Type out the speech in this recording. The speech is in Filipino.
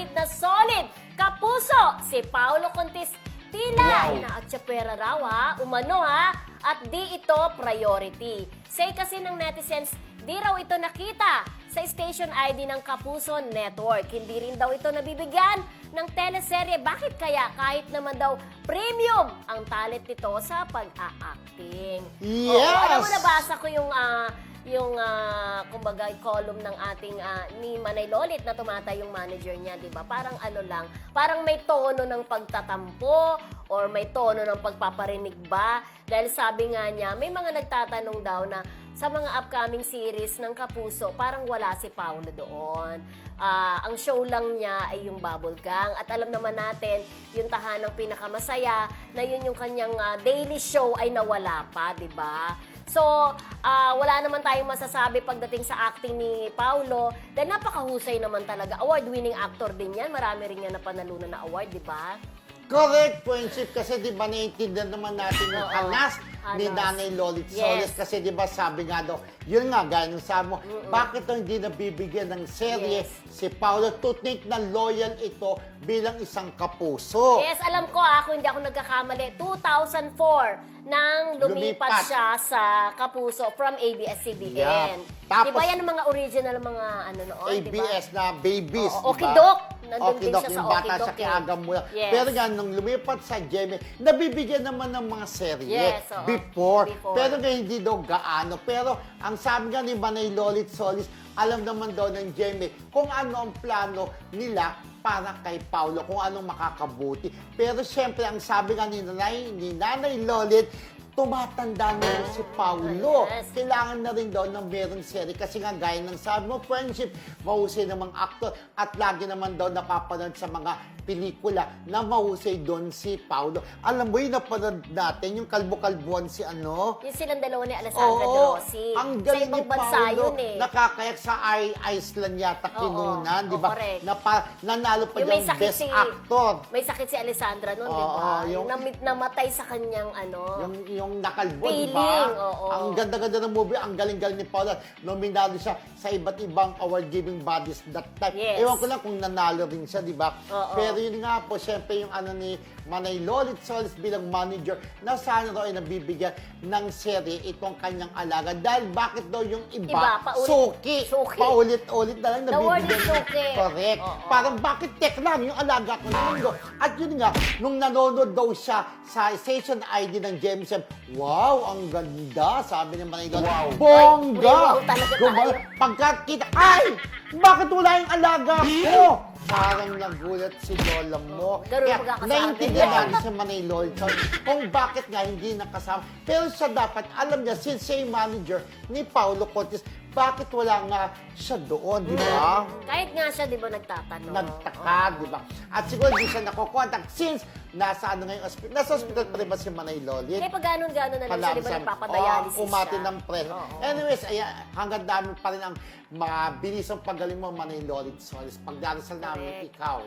kahit na solid, kapuso, si Paolo Contis Tila, Wow. inaatsyapera raw ha, umano ha, at di ito priority. Say kasi ng netizens, di raw ito nakita sa station ID ng Kapuso Network. Hindi rin daw ito nabibigyan ng teleserye. Bakit kaya kahit naman daw premium ang talent nito sa pag-a-acting? Oo, Yes! alam mo, nabasa ko yung ah, yung ah, kumbaga column ng ating ah, ni Manay Lolit na tumatay yung manager niya, 'di ba? Parang ano lang, parang may tono ng pagtatampo or may tono ng pagpaparinig ba? Dahil sabi nga niya, may mga nagtatanong daw na sa mga upcoming series ng Kapuso, parang wala si Paolo doon. Ah, ang show lang niya ay yung Bubble Gang. At alam naman natin, yung tahanang pinakamasaya, na yun yung kanyang ah, daily show ay nawala pa, di ba? So, ah, wala naman tayong masasabi pagdating sa acting ni Paulo dahil napakahusay naman talaga. Award-winning actor din yan. Marami rin yan na panalunan na award, di ba? Correct, friendship. Kasi di ba naiintindihan naman natin yung Oo. ni Hanas. Nanay Lolit Yes. Solis. Kasi di ba sabi nga daw, yun nga, gaya ng sabi mo, bakit daw hindi nabibigyan ng serye Yes. si Paolo to think na loyal ito bilang isang kapuso? Yes, alam ko ah, kung hindi ako nagkakamali, 2004 nang lumipat, Lumipat. siya sa Kapuso from ABS-CBN. Yeah. Tapos- di ba yan ang mga original mga ano noon, di ba? ABS na babies, Oo, di ba? Okidok. Nandun din Okidok, siya sa yung bata Okidok sa eh. kiagam mo. Yes. Pero nga, nung lumipat sa Jemmy, nabibigyan naman ng mga serye Yes, oo. before. Before. Pero nga, hindi daw gaano. Pero ang sabi nga ni Manay Lolit Solis, alam naman daw ng Jemmy kung ano ang plano nila para kay Paulo, kung anong makakabuti. Pero siyempre, ang sabi nga ni Nanay, ni Nanay Lolit, tumatanda na rin si Paulo. Yes. Kailangan na rin daw ng merong serie kasi nga gaya ng sabi mo, friendship, mahusay ng mga aktor at lagi naman daw napapanood sa mga pelikula na mahusay doon si Paulo. Alam mo yun, napanood natin yung kalbo-kalbuan si ano? Yung silang dalawa ni Alessandra Oo, Rossi. ang galing ni Paulo. yun eh. Nakakayak sa I- Iceland yata Oo, kinunan, di ba? correct. Na pa, nanalo pa Yung may yung sakit best si actor. May sakit si Alessandra noon, di Oo, ba? Yung, yung- namit- namatay sa kanyang ano. Yung, yung nakalbo, di ba? oo. Ang ganda-ganda ng movie, ang galing-galing ni Paula. Nominado siya sa iba't ibang award-giving bodies that time. Yes. Ewan ko lang kung nanalo rin siya, di ba? Oo. Pero yun nga po, syempre yung ano ni Manay Lolit Solis bilang manager na sana daw ay nabibigyan ng serye itong kanyang alaga. Dahil bakit daw yung iba, Iba, paulit- suki, suki. paulit-ulit na lang The word nabibigyan. is. Correct. Oo. Parang bakit tekram yung alaga ko mundo. At yun nga, nung nanonood daw siya sa station ID ng James M, wow, ang ganda, sabi ni Manay Lola. Ay, Bongga! wow, talaga Guma- tayo. Pagkakita, ay! Bakit wala yung alaga ko? Parang nagulat si Lola mo. Ganun Kaya pagkakasabi. naiintindihan natin si Manay Lola kung bakit nga hindi nakasama. Pero siya dapat, alam niya, since siya yung manager ni Paulo Contis, bakit wala nga siya doon, di ba? Kahit nga siya, di ba, nagtatanong. nagtaka, di ba? At siguro hindi siya nakokontak since nasa ano ngayon, hospital, nasa hospital pa rin ba si Manay Lolit? Kaya pag ganon-ganon na lang siya, di ba, nagpapadialysis Oo, umati siya. ng pre. Oo. Anyways, ayan, hanggang dami pa rin ang mabilis ang pagaling mo, Manay Lolit Solis. Pagdarasal namin Correct. ikaw.